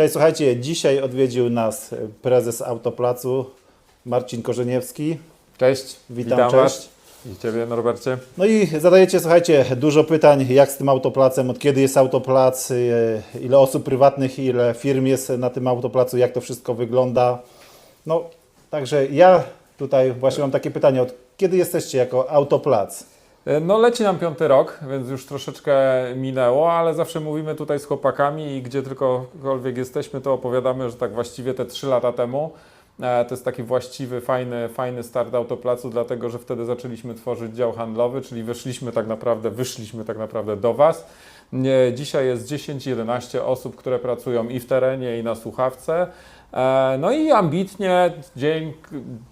Cześć, słuchajcie, dzisiaj odwiedził nas prezes Autoplacu Marcin Korzeniewski. Cześć, Witam, Was. cześć. I Ciebie, Norbercie. No i zadajecie, słuchajcie, dużo pytań, jak z tym autoplacem, od kiedy jest autoplac, e, ile osób prywatnych, ile firm jest na tym autoplacu, jak to wszystko wygląda. No, także ja tutaj właśnie mam takie pytanie, od kiedy jesteście jako autoplac? E, No leci nam piąty rok, więc już troszeczkę minęło, ale zawsze mówimy tutaj z chłopakami i gdzie tylkokolwiek jesteśmy, to opowiadamy, że tak właściwie te trzy lata temu e, to jest taki właściwy, fajny, fajny start autoplacu, dlatego że wtedy zaczęliśmy tworzyć dział handlowy, czyli wyszliśmy tak naprawdę, wyszliśmy tak naprawdę do Was. Dzisiaj jest 10-11 osób, które pracują i w terenie, i na słuchawce. E, No i ambitnie, dzień,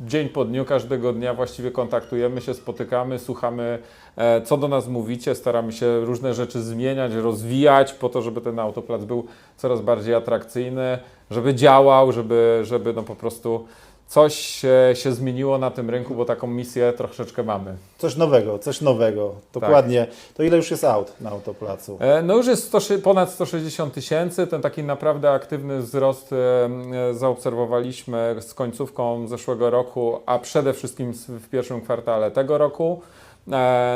dzień po dniu, każdego dnia właściwie kontaktujemy się, spotykamy, słuchamy, e, co do nas mówicie, staramy się różne rzeczy zmieniać, rozwijać po to, żeby ten autoplac był coraz bardziej atrakcyjny, żeby działał, żeby, żeby no po prostu coś się, się zmieniło na tym rynku, bo taką misję troszeczkę mamy. Coś nowego, coś nowego, dokładnie. To ile już jest aut na autoplacu? E, No już jest 100, ponad 160 tysięcy. Ten taki naprawdę aktywny wzrost e, e, zaobserwowaliśmy z końcówką zeszłego roku, a przede wszystkim w pierwszym kwartale tego roku.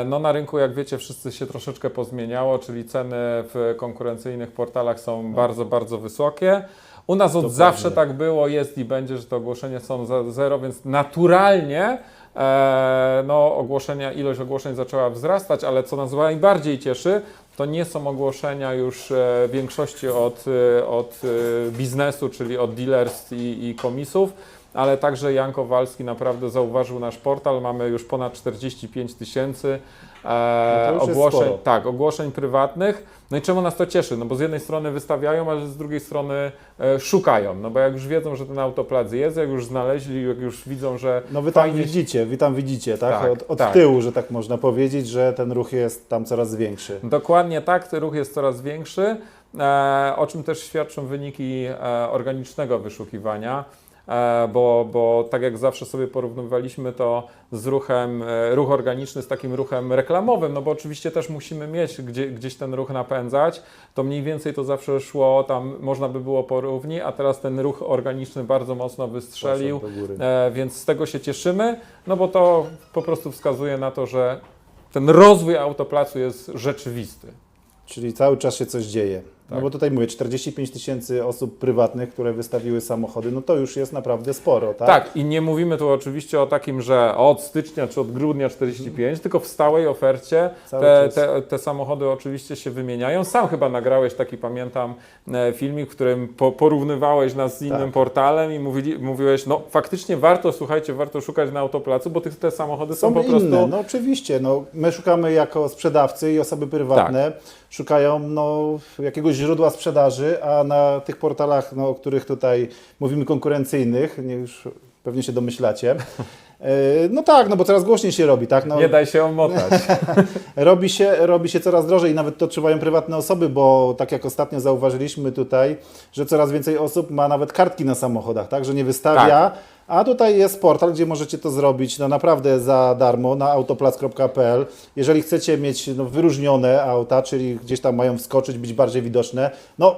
No na rynku, jak wiecie, wszyscy się troszeczkę pozmieniało, czyli ceny w konkurencyjnych portalach są bardzo, bardzo wysokie. U nas od Dokładnie. zawsze tak było, jest i będzie, że te ogłoszenia są za zero, więc naturalnie e, no, ogłoszenia, ilość ogłoszeń zaczęła wzrastać, ale co nas najbardziej cieszy, to nie są ogłoszenia już e, w większości od, e, od e, biznesu, czyli od dealers i, i komisów, ale także Jan Kowalski naprawdę zauważył nasz portal. Mamy już ponad 45 tysięcy e, No już jest ogłoszeń, tak, ogłoszeń prywatnych. No i czemu nas to cieszy? No bo z jednej strony wystawiają, ale z drugiej strony e, szukają. No bo jak już wiedzą, że ten autoplac jest, jak już znaleźli, jak już widzą, że No wy tam fajnie widzicie, wy tam widzicie, tak? Tak, od od tak. tyłu, że tak można powiedzieć, że ten ruch jest tam coraz większy. Dokładnie tak, ten ruch jest coraz większy, e, o czym też świadczą wyniki e, organicznego wyszukiwania, e, bo, bo tak jak zawsze sobie porównywaliśmy to z ruchem, e, ruch organiczny z takim ruchem reklamowym, no bo oczywiście też musimy mieć gdzie, gdzieś ten ruch napędzać, to mniej więcej to zawsze szło, tam można by było porówni, a teraz ten ruch organiczny bardzo mocno wystrzelił. E, więc z tego się cieszymy, no bo to po prostu wskazuje na to, że ten rozwój autoplacu jest rzeczywisty. Czyli cały czas się coś dzieje. No Tak. bo tutaj mówię, 45 tysięcy osób prywatnych, które wystawiły samochody, no to już jest naprawdę sporo, tak? Tak. i nie mówimy tu oczywiście o takim, że od stycznia czy od grudnia 45, tylko w stałej ofercie te, te, te samochody oczywiście się wymieniają. Sam chyba nagrałeś taki, pamiętam, e, filmik, w którym po, porównywałeś nas z innym Tak. portalem i mówili, mówiłeś, no faktycznie warto, słuchajcie, warto szukać na autoplacu, bo tych, te samochody są, Są po prostu... inne, no oczywiście. No, my szukamy jako sprzedawcy i osoby prywatne, Tak. szukają no, jakiegoś źródła sprzedaży, a na tych portalach, no, o których tutaj mówimy konkurencyjnych, nie już pewnie się domyślacie, e, no tak, no bo coraz głośniej się robi, tak? No, Nie daj się omotać. robi, się, robi się coraz drożej i nawet to odczuwają prywatne osoby, bo tak jak ostatnio zauważyliśmy tutaj, że coraz więcej osób ma nawet kartki na samochodach, tak? Że nie wystawia, a tutaj jest portal, gdzie możecie to zrobić no naprawdę za darmo na autoplac.pl. Jeżeli chcecie mieć no, wyróżnione auta, czyli gdzieś tam mają wskoczyć, być bardziej widoczne, no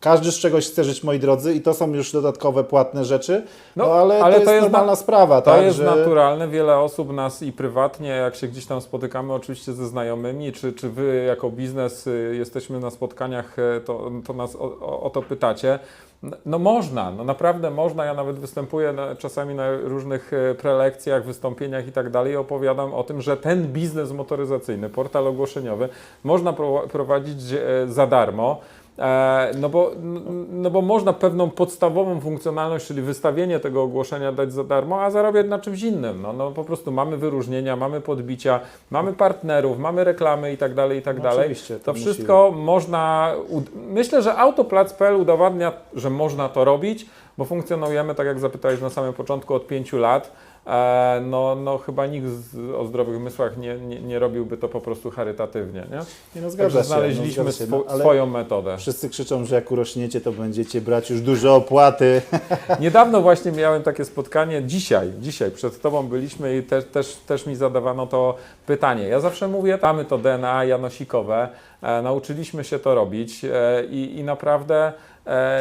każdy z czegoś chce żyć, moi drodzy, i to są już dodatkowe płatne rzeczy, no, No, ale, ale to, jest to jest normalna na- sprawa, To tak? jest że... naturalne. Wiele osób nas i prywatnie, jak się gdzieś tam spotykamy, oczywiście ze znajomymi, czy, czy wy jako biznes y, jesteśmy na spotkaniach, y, to, to nas o, o, o to pytacie. No- można, no naprawdę można. Ja nawet występuję na, czasami na różnych e, prelekcjach, wystąpieniach i tak dalej opowiadam o tym, że ten biznes motoryzacyjny, portal ogłoszeniowy można pro, prowadzić e, za darmo. E, No bo, no bo można pewną podstawową funkcjonalność, czyli wystawienie tego ogłoszenia dać za darmo, a zarabiać na czymś innym. No, no po prostu mamy wyróżnienia, mamy podbicia, mamy partnerów, mamy reklamy i tak dalej, i tak No dalej. oczywiście, to wszystko można. Myślę, że autoplac.pl udowadnia, że można to robić, bo funkcjonujemy, tak jak zapytałeś na samym początku, od pięciu lat. E, No, no chyba nikt z, o zdrowych mysłach nie, nie, nie robiłby to po prostu charytatywnie. Nie? Nie, no, zgadza się, znaleźliśmy no, zgadza się, no, swoją metodę. Wszyscy krzyczą, że jak urośniecie, to będziecie brać już duże opłaty. Niedawno właśnie miałem takie spotkanie, dzisiaj, dzisiaj przed Tobą byliśmy i te, też, też mi zadawano to pytanie. Ja zawsze mówię, mamy to DNA janosikowe, e, nauczyliśmy się to robić e, i, i naprawdę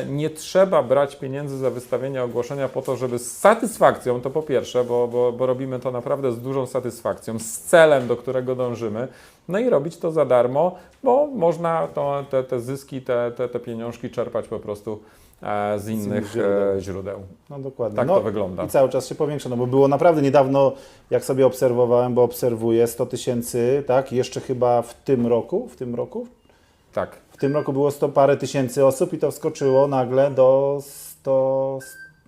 nie trzeba brać pieniędzy za wystawienie ogłoszenia po to, żeby z satysfakcją, to po pierwsze, bo, bo, bo robimy to naprawdę z dużą satysfakcją, z celem, do którego dążymy, no i robić to za darmo, bo można to, te, te zyski, te, te, te pieniążki czerpać po prostu e, z innych źródeł. e, źródeł. No dokładnie. Tak no, to wygląda. I cały czas się powiększa, no bo było naprawdę niedawno, jak sobie obserwowałem, bo obserwuję 100 tysięcy, tak, jeszcze chyba w tym roku, w tym roku, Tak. W tym roku było 100 parę tysięcy osób i to wskoczyło nagle do 100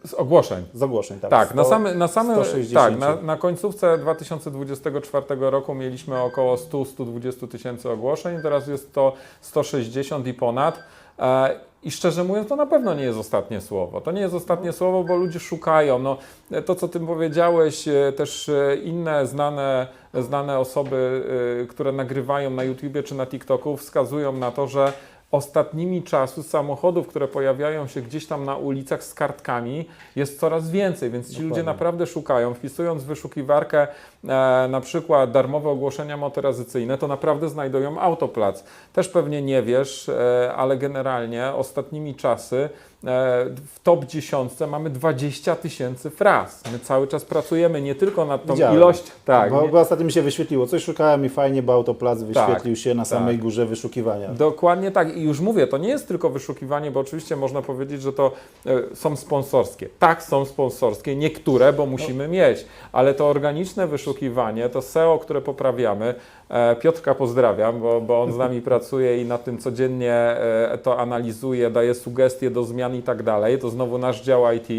Z ogłoszeń. z ogłoszeń, tak. Tak, 100, na, same, na samym 160. tak, na, na końcówce 2024 roku mieliśmy około 100-120 tysięcy ogłoszeń, teraz jest to 160 i ponad. E, I szczerze mówiąc, to na pewno nie jest ostatnie słowo. To nie jest ostatnie słowo, bo ludzie szukają. No, to, co ty powiedziałeś, e, też e, inne znane, znane osoby, które nagrywają na YouTubie czy na TikToku, wskazują na to, że ostatnimi czasy samochodów, które pojawiają się gdzieś tam na ulicach z kartkami, jest coraz więcej, więc ci ludzie Dokładnie. naprawdę szukają. Wpisując w wyszukiwarkę e, na przykład darmowe ogłoszenia motoryzacyjne, to naprawdę znajdują autoplac. Też pewnie nie wiesz, e, ale generalnie ostatnimi czasy w top 10 mamy 20 tysięcy fraz. My cały czas pracujemy nie tylko nad tą Widziałem. ilość, tak, bo, bo ostatnio mi się wyświetliło, coś szukałem i fajnie, bo autoplac wyświetlił się na tak. samej górze wyszukiwania. Dokładnie tak. I już mówię, to nie jest tylko wyszukiwanie, bo oczywiście można powiedzieć, że to e, są sponsorskie. Tak, są sponsorskie, niektóre, bo musimy mieć, ale to organiczne wyszukiwanie, to SEO, które poprawiamy. E, Piotrka pozdrawiam, bo, bo on z nami pracuje i na tym codziennie e, to analizuje, daje sugestie do zmian i tak dalej. To znowu nasz dział IT.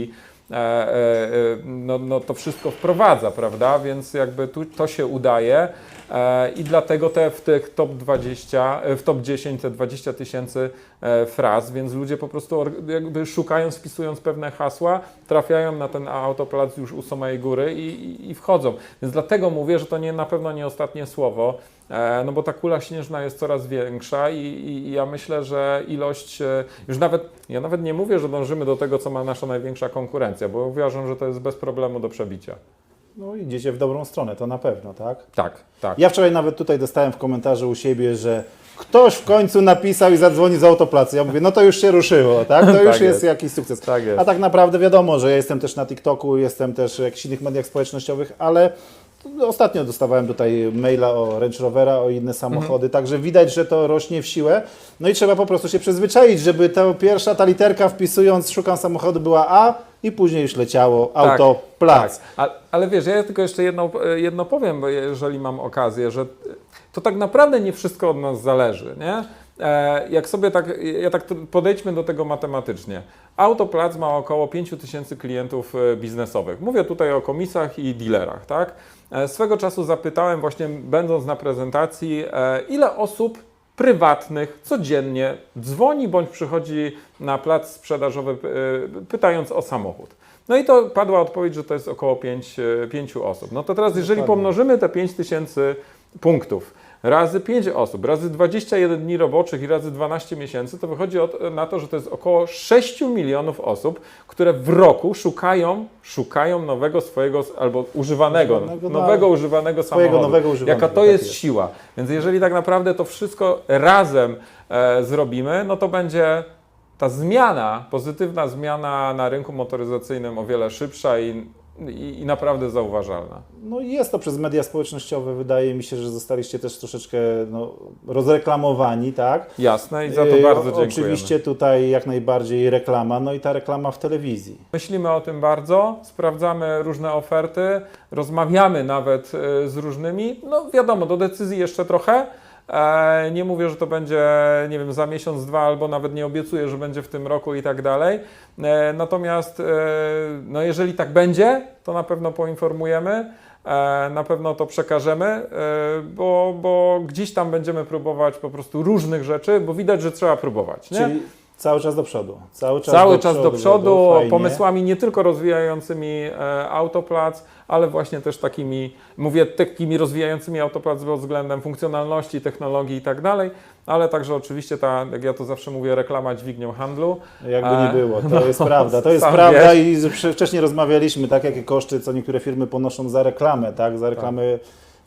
e, no, no to wszystko wprowadza, prawda? Więc jakby tu, to się udaje i dlatego te w tych top 20, e, w top 10 te 20 tysięcy e, fraz, więc ludzie po prostu jakby szukając, wpisując pewne hasła, trafiają na ten autoplac już u samej góry i, i, wchodzą. Więc dlatego mówię, że to nie, na pewno nie ostatnie słowo. E, No bo ta kula śnieżna jest coraz większa i, i, i ja myślę, że ilość, e, już nawet, ja nawet nie mówię, że dążymy do tego, co ma nasza największa konkurencja, bo uważam, że to jest bez problemu do przebicia. No idziecie w dobrą stronę, to na pewno, tak? Tak, tak. Ja wczoraj nawet tutaj dostałem w komentarzu u siebie, że ktoś w końcu napisał i zadzwoni z autoplacy. Ja mówię, no to już się ruszyło, tak? To już Tak jest. jest. jakiś sukces. Tak jest. A tak naprawdę wiadomo, że ja jestem też na TikToku, jestem też w jakichś innych mediach społecznościowych, ale ostatnio dostawałem tutaj maila o Range Rovera, o inne samochody, Mhm. także widać, że to rośnie w siłę. No i trzeba po prostu się przyzwyczaić, żeby ta pierwsza, ta literka wpisując szukam samochodu była A i później już leciało autoplac. Tak, A- ale wiesz, ja tylko jeszcze jedno, jedno powiem, bo jeżeli mam okazję, że to tak naprawdę nie wszystko od nas zależy, nie? E, Jak sobie tak, ja tak podejdźmy do tego matematycznie. Autoplac ma około 5 tysięcy klientów e, biznesowych. Mówię tutaj o komisach i dealerach, tak? E, Swego czasu zapytałem właśnie, będąc na prezentacji, e, ile osób prywatnych codziennie dzwoni bądź przychodzi na plac sprzedażowy e, pytając o samochód. No i to padła odpowiedź, że to jest około 5, pięciu osób. No to teraz, jeżeli pomnożymy te 5 tysięcy punktów razy 5 osób, razy 21 dni roboczych i razy 12 miesięcy, to wychodzi od, na to, że to jest około 6 milionów osób, które w roku szukają, szukają nowego swojego albo używanego, Używanego, no, nowego używanego swojego samochodu. nowego używanego, Jaka to tak jest, jest. siła. Więc jeżeli tak naprawdę to wszystko razem e, zrobimy, no to będzie ta zmiana, pozytywna zmiana na rynku motoryzacyjnym o wiele szybsza i, i, i naprawdę zauważalna. No jest to przez media społecznościowe. Wydaje mi się, że zostaliście też troszeczkę no, rozreklamowani, tak? Jasne i za to Yy, bardzo dziękujemy. Oczywiście tutaj jak najbardziej reklama, no i ta reklama w telewizji. Myślimy o tym bardzo, sprawdzamy różne oferty, rozmawiamy nawet e, z różnymi. No wiadomo, do decyzji jeszcze trochę. E, Nie mówię, że to będzie, nie wiem, za miesiąc, dwa, albo nawet nie obiecuję, że będzie w tym roku i tak dalej. E, Natomiast, e, no jeżeli tak będzie, to na pewno poinformujemy. Na pewno to przekażemy, bo, bo gdzieś tam będziemy próbować po prostu różnych rzeczy, bo widać, że trzeba próbować. Nie? Czyli cały czas do przodu. Cały czas, Cały do, czas przodu, do przodu, fajnie. pomysłami nie tylko rozwijającymi e, autoplac, ale właśnie też takimi, mówię, takimi rozwijającymi autoplac pod względem funkcjonalności, technologii i tak dalej, ale także oczywiście ta, jak ja to zawsze mówię, reklama dźwignią handlu. Jakby E, nie było, to no, jest prawda. To jest prawda i z- wcześniej rozmawialiśmy, tak, jakie koszty co niektóre firmy ponoszą za reklamę, tak, za reklamę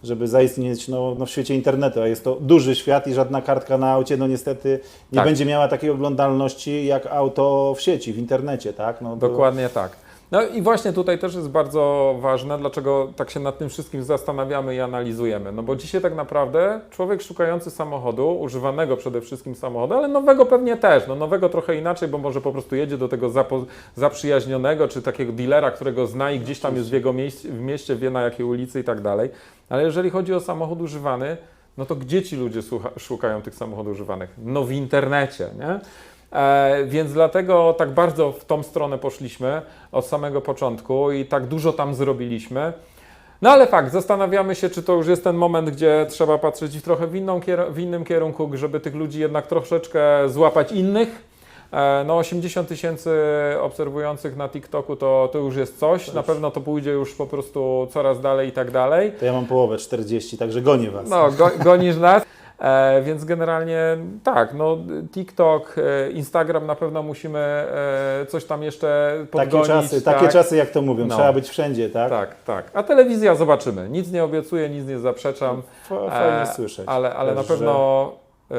żeby zaistnieć no, no w świecie internetu, a jest to duży świat i żadna kartka na aucie no niestety nie Tak. będzie miała takiej oglądalności jak auto w sieci, w internecie, tak? No, to- Dokładnie tak. No i właśnie tutaj też jest bardzo ważne, dlaczego tak się nad tym wszystkim zastanawiamy i analizujemy. No bo dzisiaj tak naprawdę człowiek szukający samochodu, używanego przede wszystkim samochodu, ale nowego pewnie też, no nowego trochę inaczej, bo może po prostu jedzie do tego zapo- zaprzyjaźnionego, czy takiego dealera, którego zna i gdzieś tam jest w jego mieście, w mieście, wie na jakiej ulicy i tak dalej. Ale jeżeli chodzi o samochód używany, no to gdzie ci ludzie szukają tych samochodów używanych? No w internecie, nie? E, więc dlatego tak bardzo w tą stronę poszliśmy od samego początku i tak dużo tam zrobiliśmy. No ale fakt, zastanawiamy się, czy to już jest ten moment, gdzie trzeba patrzeć trochę w, inną, w innym kierunku, żeby tych ludzi jednak troszeczkę złapać innych. E, No 80 tysięcy obserwujących na TikToku to, to już jest coś, na pewno to pójdzie już po prostu coraz dalej i tak dalej. To ja mam połowę 40, także gonię Was. No, go, gonisz nas. E, więc generalnie tak, no TikTok, e, Instagram na pewno musimy e, coś tam jeszcze takie podgonić. czasy, tak, takie czasy jak to mówią, No. trzeba być wszędzie, tak? Tak, tak. A telewizja zobaczymy. Nic nie obiecuję, nic nie zaprzeczam, Fa- Fajnie E, słyszeć. ale, ale na Też, pewno e,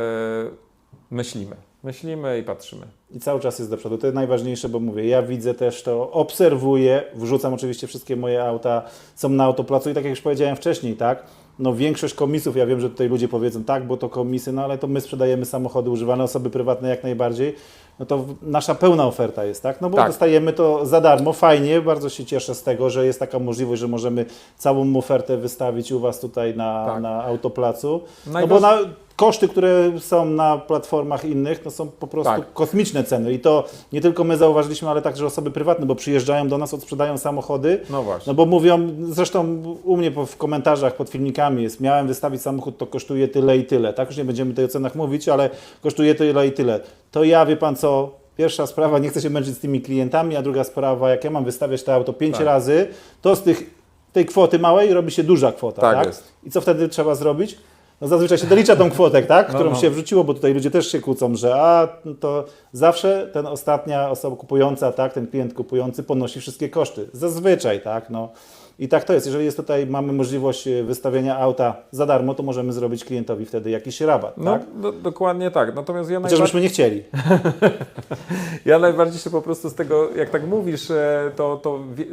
myślimy. Myślimy i patrzymy. I cały czas jest do przodu. To jest najważniejsze, bo mówię, ja widzę też to, obserwuję, wrzucam oczywiście wszystkie moje auta, są na autoplacu i tak jak już powiedziałem wcześniej, tak? No większość komisów, ja wiem, że tutaj ludzie powiedzą tak, bo to komisy, no ale to my sprzedajemy samochody używane, osoby prywatne jak najbardziej. No to nasza pełna oferta jest, tak? No bo Tak. dostajemy to za darmo, fajnie, bardzo się cieszę z tego, że jest taka możliwość, że możemy całą ofertę wystawić u Was tutaj na, Tak. na autoplacu. No bo na, koszty, które są na platformach innych, to są po prostu Tak. kosmiczne ceny i to nie tylko my zauważyliśmy, ale także osoby prywatne, bo przyjeżdżają do nas, odsprzedają samochody, No właśnie. no bo mówią, zresztą u mnie w komentarzach pod filmikami jest, miałem wystawić samochód, to kosztuje tyle i tyle, tak? Już nie będziemy tutaj o cenach mówić, ale kosztuje tyle i tyle. To ja, wie Pan co, pierwsza sprawa, nie chcę się męczyć z tymi klientami, a druga sprawa, jak ja mam wystawiać to auto pięć Tak. razy, to z tych, tej kwoty małej robi się duża kwota, Tak tak? jest. I co wtedy trzeba zrobić? No zazwyczaj się dolicza tą kwotę, tak? No, którą no. się wrzuciło, bo tutaj ludzie też się kłócą, że a no to zawsze ten ostatnia osoba kupująca, tak, ten klient kupujący ponosi wszystkie koszty. Zazwyczaj, tak, no. I tak to jest. Jeżeli jest tutaj, mamy możliwość e, wystawienia auta za darmo, to możemy zrobić klientowi wtedy jakiś rabat, No, tak? do, dokładnie tak. Natomiast ja Chociaż najbardziej... nie chcieli. Ja najbardziej się po prostu z tego, jak tak mówisz, e, to, to wie,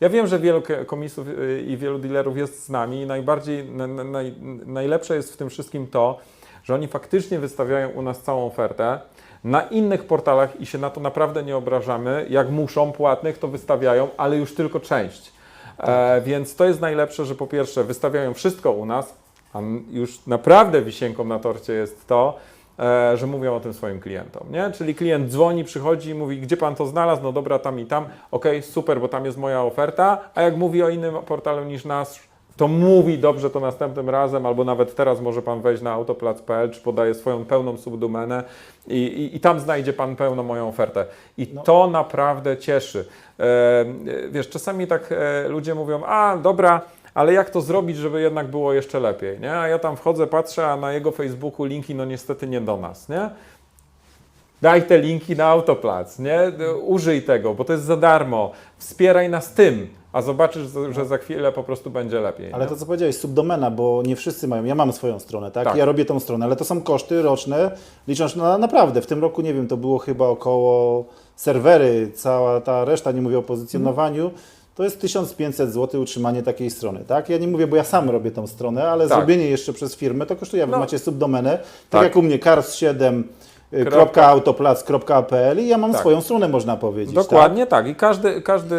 ja wiem, że wielu komisów e, i wielu dealerów jest z nami i najbardziej, na, na, naj, najlepsze jest w tym wszystkim to, że oni faktycznie wystawiają u nas całą ofertę. Na innych portalach i się na to naprawdę nie obrażamy, jak muszą płatnych, to wystawiają, ale już tylko część. E, więc to jest najlepsze, że po pierwsze wystawiają wszystko u nas, a już naprawdę wisienką na torcie jest to, e, że mówią o tym swoim klientom, nie? Czyli klient dzwoni, przychodzi i mówi, gdzie pan to znalazł? No dobra, tam i tam. Okej, super, bo tam jest moja oferta. A jak mówi o innym portalu niż nasz, to mówi dobrze to następnym razem, albo nawet teraz może pan wejść na autoplac.pl, czy podaje swoją pełną subdomenę i, i, i tam znajdzie pan pełną moją ofertę. I to naprawdę cieszy. E, e, wiesz, czasami tak e, ludzie mówią, a dobra, ale jak to zrobić, żeby jednak było jeszcze lepiej, nie? A ja tam wchodzę, patrzę, a na jego Facebooku linki, no niestety nie do nas, nie? Daj te linki na autoplac, nie? Użyj tego, bo to jest za darmo. Wspieraj nas tym, a zobaczysz, że za chwilę po prostu będzie lepiej. Ale nie? to co powiedziałeś, subdomena, bo nie wszyscy mają. Ja mam swoją stronę, tak? Tak. Ja robię tą stronę, ale to są koszty roczne, licząc na naprawdę. W tym roku, nie wiem, to było chyba około serwery, cała ta reszta, nie mówię o pozycjonowaniu. To jest 1500 zł utrzymanie takiej strony, tak? Ja nie mówię, bo ja sam robię tą stronę, ale Tak. zrobienie jeszcze przez firmę to kosztuje. Wy No. macie subdomenę, tak, Tak. jak u mnie cars7 Kropka. .autoplac.pl i ja mam Tak. swoją stronę, można powiedzieć. Dokładnie tak. I każdy, każdy,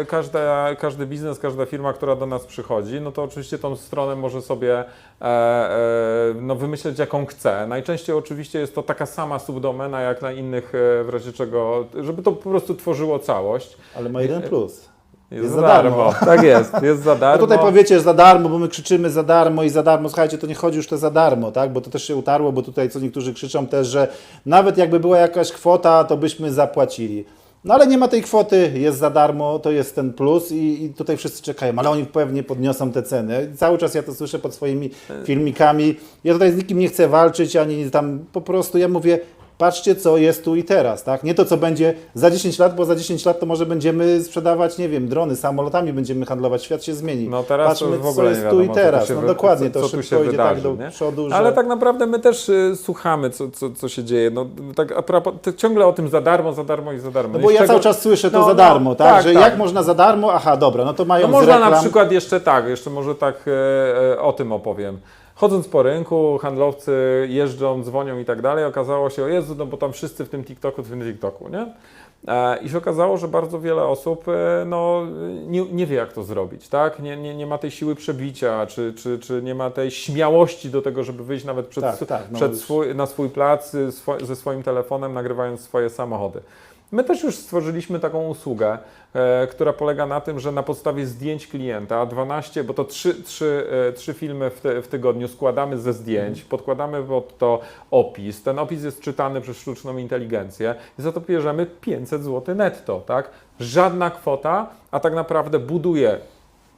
e, każda, każdy biznes, każda firma, która do nas przychodzi, no to oczywiście tą stronę może sobie e, e, no wymyśleć jaką chce. Najczęściej oczywiście jest to taka sama subdomena jak na innych, e, w razie czego, żeby to po prostu tworzyło całość. Tak? Ale ma jeden plus. Jest, Jest za za darmo. Tak jest, jest za darmo. tutaj powiecie, że za darmo, bo my krzyczymy za darmo i za darmo. Słuchajcie, to nie chodzi już to za darmo, tak? Bo to też się utarło, bo tutaj co niektórzy krzyczą też, że nawet jakby była jakaś kwota, to byśmy zapłacili. No ale nie ma tej kwoty, jest za darmo, to jest ten plus i, i tutaj wszyscy czekają, ale oni pewnie podniosą te ceny. Cały czas ja to słyszę pod swoimi filmikami. Ja tutaj z nikim nie chcę walczyć, ani tam po prostu ja mówię, patrzcie, co jest tu i teraz, tak? Nie to, co będzie za 10 lat, bo za 10 lat to może będziemy sprzedawać, nie wiem, drony, samolotami będziemy handlować, świat się zmieni. No teraz Patrzmy, w co ogóle jest nie tu i wiadomo, co teraz. No dokładnie, co- to co tu szybko się idzie tak wydarzy, do nie? przodu, że... Ale tak naprawdę my też y, słuchamy, co, co, co się dzieje. No, tak a propos, ciągle o tym za darmo, za darmo i za darmo. No bo ja czego- cały czas słyszę to No, za no, darmo, tak? tak, Że tak. jak można za darmo? Aha, dobra, no to mają No można reklam... na przykład jeszcze tak, jeszcze może tak e, e, o tym opowiem. Chodząc po rynku, handlowcy jeżdżą, dzwonią i tak dalej, okazało się, o Jezu, no bo tam wszyscy w tym TikToku, w tym TikToku, nie? E, I się okazało, że bardzo wiele osób e, no, nie, nie wie, jak to zrobić, tak? Nie, nie, nie ma tej siły przebicia, czy, czy, czy nie ma tej śmiałości do tego, żeby wyjść nawet przed, Tak, tak, no przed swój, na swój plac y, swo, ze swoim telefonem, nagrywając swoje samochody. My też już stworzyliśmy taką usługę, e, która polega na tym, że na podstawie zdjęć klienta, 12, bo to trzy, trzy, e, trzy filmy w, w tygodniu składamy ze zdjęć, podkładamy pod to opis. Ten opis jest czytany przez sztuczną inteligencję i za to bierzemy 500 zł netto, tak? Żadna kwota, a tak naprawdę buduje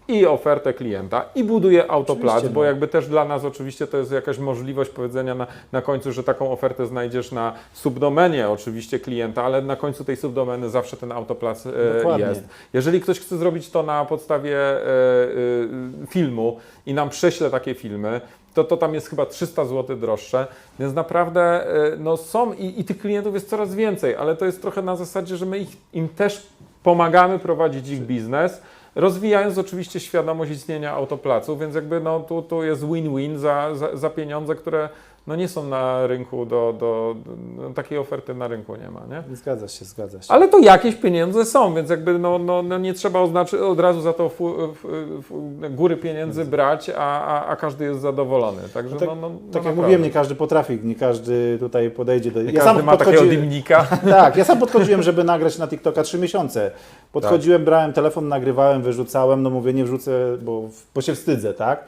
i ofertę klienta, i buduje autoplac, Oczywiście, bo no. jakby też dla nas oczywiście to jest jakaś możliwość powiedzenia na, na końcu, że taką ofertę znajdziesz na subdomenie oczywiście klienta, ale na końcu tej subdomeny zawsze ten autoplac e, Dokładnie. jest. Jeżeli ktoś chce zrobić to na podstawie e, e, filmu i nam prześle takie filmy, to, to tam jest chyba 300 zł droższe, więc naprawdę no są i, i tych klientów jest coraz więcej, ale to jest trochę na zasadzie, że my ich, im też pomagamy prowadzić ich biznes, rozwijając oczywiście świadomość istnienia autoplacu, więc jakby no, tu, tu jest win-win za, za, za pieniądze, które no, nie są na rynku, do, do, no, takiej oferty na rynku nie ma, nie? Zgadza się, zgadza się. Ale to jakieś pieniądze są, więc jakby no, no, no nie trzeba oznaczy, od razu za to fu, fu, fu, góry pieniędzy brać, a, a, a każdy jest zadowolony. Także No tak- no, no, no Tak jak mówiłem, nie każdy potrafi, nie każdy tutaj podejdzie do... Nie każdy ma takiego dymnika. Tak, ja sam podchodziłem, żeby nagrać na TikToka 3 miesiące. Podchodziłem, Tak. brałem telefon, nagrywałem, wyrzucałem, no mówię, nie wrzucę, bo, bo się wstydzę, tak?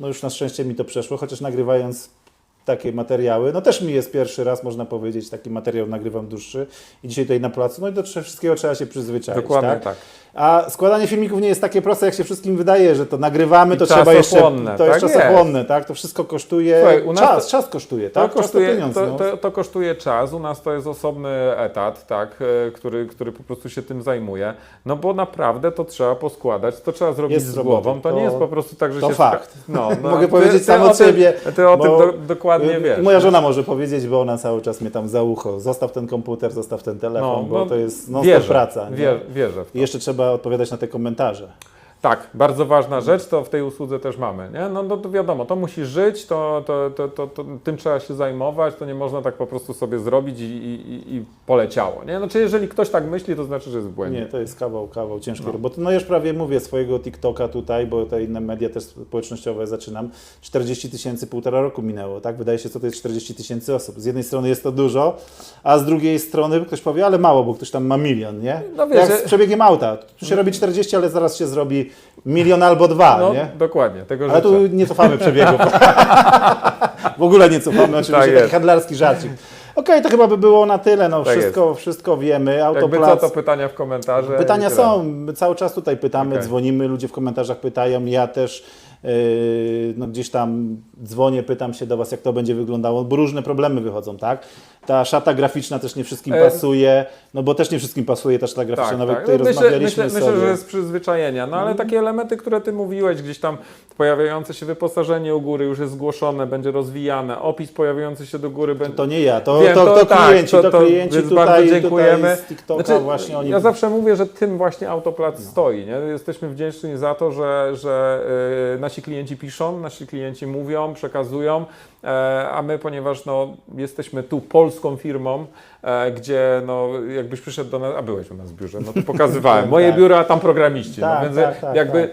No już na szczęście mi to przeszło, chociaż nagrywając takie materiały, no też mi jest pierwszy raz, można powiedzieć, taki materiał nagrywam dłuższy i dzisiaj tutaj na placu, no i do wszystkiego trzeba się przyzwyczaić, Dokładnie tak? tak. A składanie filmików nie jest takie proste, jak się wszystkim wydaje, że to nagrywamy, I to trzeba jeszcze, to jest tak czasochłonne, tak? To wszystko kosztuje Słuchaj, u nas czas, to- czas kosztuje, To, tak? Czas kosztuje, pieniądz, to, no. to, to kosztuje czas. U nas to jest osobny etat, tak, e, który, który po prostu się tym zajmuje. No bo naprawdę to trzeba poskładać, to trzeba zrobić Jest z głową. To, to- nie jest po prostu tak, że to się... fakt. No, no, Mogę powiedzieć ty sam o tym- siebie, Ty o tym bo- do, dokładnie Y, wiesz. Moja żona może powiedzieć, bo ona cały czas mnie tam za ucho. Zostaw ten komputer, zostaw ten telefon, bo to jest non wierzę, praca. Nie? Wier, wierzę w to. I jeszcze trzeba odpowiadać na te komentarze. Tak, bardzo ważna rzecz, to w tej usłudze też mamy. Nie? No, no to wiadomo, to musi żyć, to, to, to, to, to, tym trzeba się zajmować, to nie można tak po prostu sobie zrobić i, i, i- poleciało. Nie? Znaczy, jeżeli ktoś tak myśli, to znaczy, że jest w błędzie. Nie, to jest kawał, kawał ciężkiej No. roboty. No już prawie mówię swojego TikToka tutaj, bo te inne media też społecznościowe zaczynam. 40 tysięcy, półtora roku minęło, tak? Wydaje się, co to jest 40 tysięcy osób. Z jednej strony jest to dużo, a z drugiej strony ktoś powie, ale mało, bo ktoś tam ma milion, nie? No wiesz, Jak z przebiegiem auta. Tu się robi 40, ale zaraz się zrobi milion albo dwa, No, nie? dokładnie, tego Ale życzę. tu nie cofamy przebiegów. w ogóle nie cofamy, oczywiście Tak taki handlarski żarcik. Okej, to chyba by było na tyle. No, Tak wszystko, wszystko wiemy. Jakby co, Autoplac. to pytania w komentarze. Pytania są, my cały czas tutaj pytamy, Okej. dzwonimy, ludzie w komentarzach pytają, ja też yy, no gdzieś tam dzwonię, pytam się do Was, jak to będzie wyglądało, bo różne problemy wychodzą, tak? Ta szata graficzna też nie wszystkim E, pasuje, no bo też nie wszystkim pasuje ta szata graficzna, Tak, nawet tak. tutaj Myślę, rozmawialiśmy myślę, sobie. myślę, że jest przyzwyczajenia, no ale takie elementy, które Ty mówiłeś, gdzieś tam pojawiające się wyposażenie u góry już jest zgłoszone, będzie rozwijane, opis pojawiający się do góry będzie... To nie ja, to, Wiem, to, to, tak, klienci, to, klienci więc tutaj, bardzo dziękujemy. tutaj z TikToka Znaczy, właśnie oni... Ja zawsze mówię, że tym właśnie Autoplac stoi. Nie? Jesteśmy wdzięczni za to, że, że y, nasi klienci piszą, nasi klienci mówią, przekazują, e, a my, ponieważ no, jesteśmy tu polską firmą, e, gdzie no, jakbyś przyszedł do nas, a byłeś u nas w biurze, no to pokazywałem. Moje Tak. biuro, a tam programiści. Tak, no, więc tak, tak, jakby,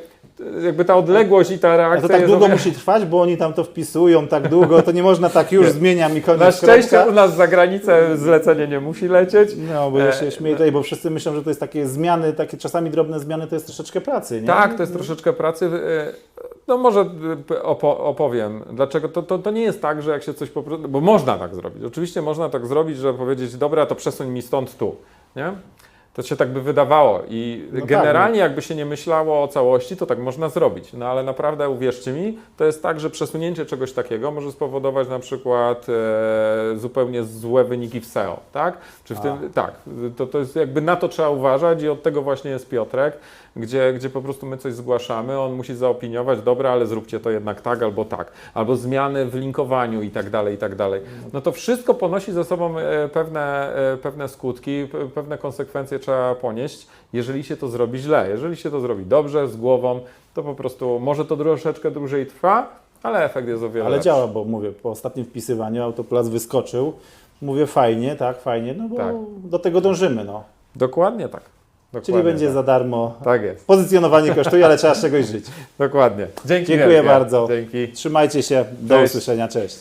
jakby ta odległość i ta A reakcja to tak długo musi trwać, bo oni tam to wpisują tak długo, to nie można tak już zmieniam i koniec Na szczęście kropka. u nas za granicę zlecenie nie musi lecieć. No, bo ja się E, śmieję tutaj, bo wszyscy myślą, że to jest takie zmiany, takie czasami drobne zmiany, to jest troszeczkę pracy, nie? Tak, to jest troszeczkę pracy. Y, No może opo- opowiem, dlaczego to, to, to nie jest tak, że jak się coś po prostu, bo można tak zrobić. Oczywiście można tak zrobić, że powiedzieć, dobra, to przesuń mi stąd tu, nie? To się tak by wydawało i No tak, generalnie jakby się nie myślało o całości, to tak można zrobić. No ale naprawdę uwierzcie mi, to jest tak, że przesunięcie czegoś takiego może spowodować na przykład e, zupełnie złe wyniki w SEO, tak? Czy w A. tym, tak, to, to jest jakby na to trzeba uważać i od tego właśnie jest Piotrek, gdzie, gdzie po prostu my coś zgłaszamy, on musi zaopiniować, dobra, ale zróbcie to jednak tak albo tak, albo zmiany w linkowaniu i tak dalej, i tak dalej. No to wszystko ponosi ze sobą e, pewne, e, pewne skutki, pe- pewne konsekwencje trzeba ponieść, jeżeli się to zrobi źle. Jeżeli się to zrobi dobrze, z głową, to po prostu może to troszeczkę dłużej trwa, ale efekt jest o wiele Ale lepszy. działa, bo mówię, po ostatnim wpisywaniu Autoplus wyskoczył. Mówię fajnie, tak, fajnie, no bo Tak. do tego dążymy, no. Dokładnie tak. Czyli Dokładnie będzie tak. za darmo. Tak jest, Pozycjonowanie kosztuje, ale trzeba z czegoś żyć. dokładnie. Dzięki Dziękuję wielkie. bardzo. Dzięki. Trzymajcie się, do Cześć. usłyszenia, cześć.